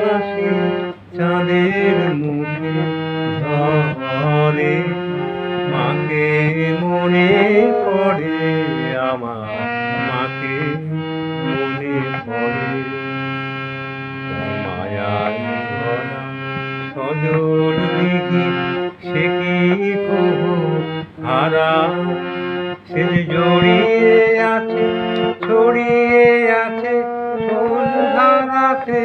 হাসি চাঁদের মুখে ধরে। মাকে মনে পড়ে, আমার মাকে মনে পড়ে। মায়ায় ধরা সজল দিঘি সে কি কহু হারা সে জড়িয়ে আছে, ছড়িয়ে আছে, ফুল ধারাতে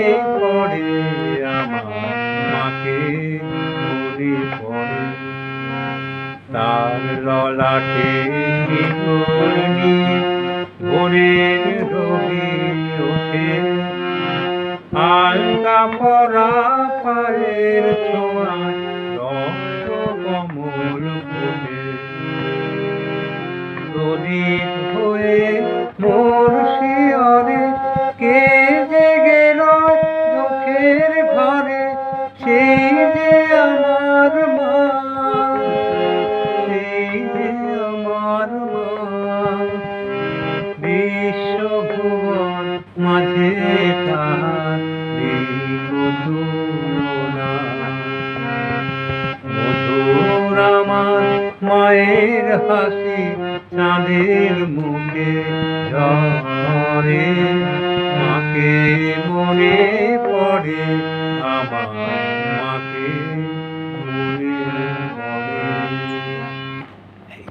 তার ললাটে ভোরের রবি ওঠে আলতা পরা পায়ের ছোঁয়ায় রক্ত কমল ফুটে হয়ে মায়ের হাসি চাঁদের মুখে ঝরে মাকে মনে পড়ে আমার মাকে